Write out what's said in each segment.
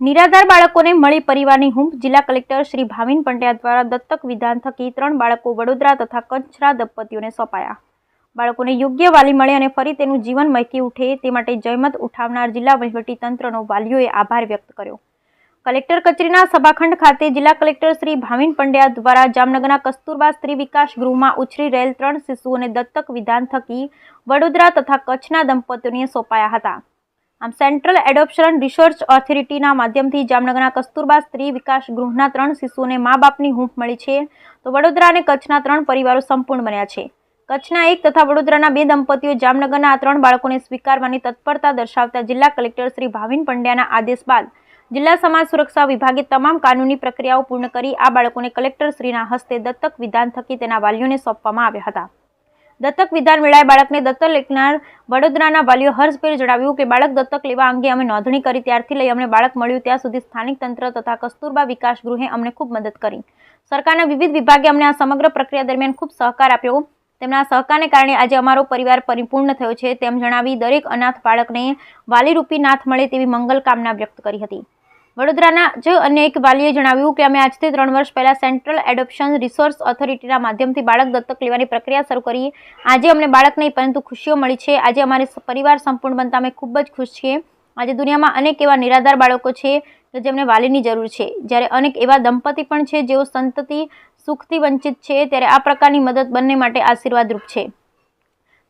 નિરાધાર બાળકોને મળી પરિવારની હૂંફ જિલ્લા કલેક્ટર શ્રી ભાવિન પંડ્યા દ્વારા દત્તક વિધાન થકી ત્રણ બાળકો વડોદરા તથા કચ્છના દંપતીઓને સોંપાયા. બાળકોને યોગ્ય વાલી મળે અને ફરી તેનું જીવન મહેકી ઉઠે તે માટે જયમત ઉઠાવનાર જિલ્લા વહીવટીતંત્રનો વાલીઓએ આભાર વ્યક્ત કર્યો. કલેક્ટર કચેરીના સભાખંડ ખાતે જિલ્લા કલેક્ટર શ્રી ભાવિન પંડ્યા દ્વારા જામનગરના કસ્તુરબા સ્ત્રી વિકાસ ગૃહમાં ઉછરી રહેલ ત્રણ શિશુઓને દત્તક વિધાન થકી વડોદરા તથા કચ્છના દંપતીઓને સોંપાયા હતા. આમ સેન્ટ્રલ એડોપ્શન રિસર્ચ ઓથોરિટીના માધ્યમથી જામનગરના કસ્તુરબા સ્ત્રી વિકાસ ગૃહના ત્રણ શિશુઓને મા બાપની હૂંફ મળી છે. તો વડોદરા અને કચ્છના ત્રણ પરિવારો સંપૂર્ણ બન્યા છે. કચ્છના એક તથા વડોદરાના બે દંપતીઓ જામનગરના આ ત્રણ બાળકોને સ્વીકારવાની તત્પરતા દર્શાવતા જિલ્લા કલેક્ટર શ્રી ભાવિન પંડ્યાના આદેશ બાદ જિલ્લા સમાજ સુરક્ષા વિભાગે તમામ કાનૂની પ્રક્રિયાઓ પૂર્ણ કરી આ બાળકોને કલેક્ટર શ્રીના હસ્તે દત્તક વિધાન થકી તેના વાલીઓને સોંપવામાં આવ્યા હતા. દત્તક વિધાન મેળાએ બાળકને દત્તક લેખનાર વડોદરાના વાલીઓ હર્ષભેર જણાવ્યું કે બાળક દત્તક લેવા અંગે અમે નોંધણી કરી ત્યારથી લઈ અમને બાળક મળ્યું ત્યાં સુધી સ્થાનિક તંત્ર તથા કસ્તુરબા વિકાસ ગૃહે અમને ખૂબ મદદ કરી. સરકારના વિવિધ વિભાગે અમને આ સમગ્ર પ્રક્રિયા દરમિયાન ખૂબ સહકાર આપ્યો. તેમના સહકારને કારણે આજે અમારો પરિવાર પરિપૂર્ણ થયો છે તેમ જણાવી દરેક અનાથ બાળકને વાલીરૂપી નાથ મળે તેવી મંગલ કામના વ્યક્ત કરી હતી. વડોદરાના જ અન્ય એક વાલીએ જણાવ્યું કે અમે આજથી ત્રણ વર્ષ પહેલા સેન્ટ્રલ એડોપ્શન રિસોર્સ ઓથોરિટીના માધ્યમથી બાળક દત્તક લેવાની પ્રક્રિયા શરૂ કરી. આજે અમને બાળક નહીં, પરંતુ ખુશીઓ મળી છે. આજે અમારે પરિવાર સંપૂર્ણ બનતા અમે ખૂબ જ ખુશ છીએ. આજે દુનિયામાં અનેક એવા નિરાધાર બાળકો છે જેમને વાલીની જરૂર છે. જ્યારે અનેક એવા દંપતી પણ છે જેઓ સંતતિ, સુખથી વંચિત છે, ત્યારે આ પ્રકારની મદદ બંને માટે આશીર્વાદરૂપ છે.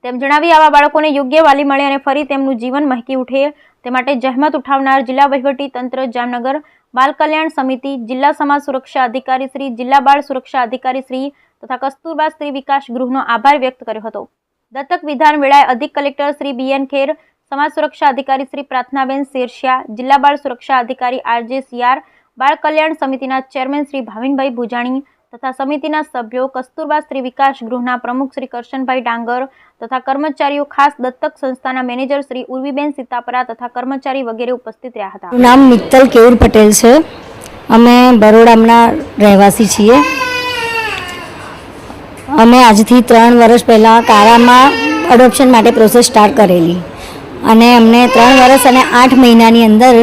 તેમ જણાવી આવા બાળકોને યોગ્ય વાલી મળે અને ફરી તેમનું જીવન મહેકી ઉઠે. તે માટે જહેમત ઉઠાવનાર જિલ્લા વહીવટી તંત્ર જામનગર, બાલ કલ્યાણ સમિતિ, જિલ્લા સમાજ સુરક્ષા અધિકારી શ્રી, જિલ્લા બાળ સુરક્ષા અધિકારી શ્રી તથા કસ્તુરબા સ્ત્રી વિકાસ ગૃહનો આભાર વ્યક્ત કર્યો હતો. દત્તક વિધાન વેળાએ અધિક કલેક્ટર શ્રી બીએન ખેર, સમાજ સુરક્ષા અધિકારી શ્રી પ્રાર્થનાબેન શેરશિયા, જિલ્લા બાળ સુરક્ષા અધિકારી આરજે સિયાર બાળ કલ્યાણ સમિતિના ચેરમેન શ્રી ભાવિનભાઈ ભુજાણી તથા સમિતિના સભ્યો કસ્તુરબા સ્ત્રી વિકાસ ગૃહના પ્રમુખ શ્રી કરશનભાઈ ડાંગર તથા કર્મચારીઓ ખાસ દત્તક સંસ્થાના મેનેજર શ્રી ઉર્વીબેન સીતાપરા તથા કર્મચારી વગેરે ઉપસ્થિત રહ્યા હતા. નામ મિત્તલ કેયુર પટેલ છે. અમે બરોડાના રહેવાસી છીએ. અમે આજથી ત્રણ વર્ષ પહેલાં કારામાં અડોપ્શન માટે પ્રોસેસ સ્ટાર્ટ કરેલી. અને અમને ત્રણ વર્ષ અને આઠ મહિનાની અંદર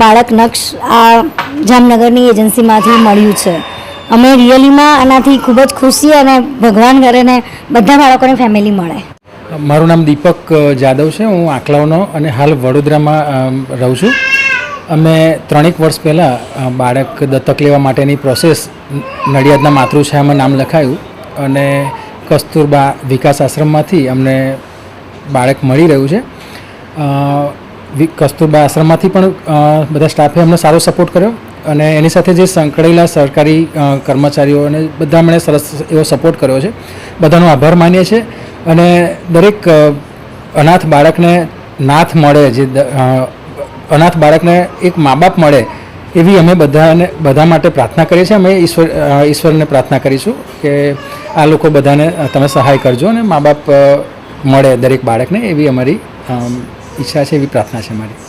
બાળક નક્ષ આ જામનગરની એજન્સીમાંથી મળ્યું છે. અમે રિયલીમાં આનાથી ખૂબ જ ખુશ અને ભગવાન કરે ને બધા બાળકોને ફેમિલી મળે. મારું નામ દીપક જાદવ છે. હું આંકલાઓનો અને હાલ વડોદરામાં રહું છું. અમે ત્રણેક વર્ષ પહેલાં બાળક દત્તક લેવા માટેની પ્રોસેસ નડિયાદના માતૃછાયામાં નામ લખાયું અને કસ્તુરબા વિકાસ આશ્રમમાંથી અમને બાળક મળી રહ્યું છે. કસ્તુરબા આશ્રમમાંથી પણ બધા સ્ટાફે અમને સારો સપોર્ટ કર્યો. અને એની સાથે જે સંકળાયેલા સરકારી કર્મચારીઓ અને બધા મને સરસ એવો સપોર્ટ કર્યો છે. બધાનો આભાર માનીએ છીએ અને દરેક અનાથ બાળકને નાથ મળે જે અનાથ બાળકને એક મા બાપ મળે એવી અમે બધાને, બધા માટે પ્રાર્થના કરીએ છીએ. અમે ઈશ્વર ઈશ્વરને પ્રાર્થના કરીશું કે આ લોકો બધાને તમે સહાય કરજો અને મા બાપ મળે દરેક બાળકને એવી અમારી ઈચ્છા છે એવી પ્રાર્થના છે મારી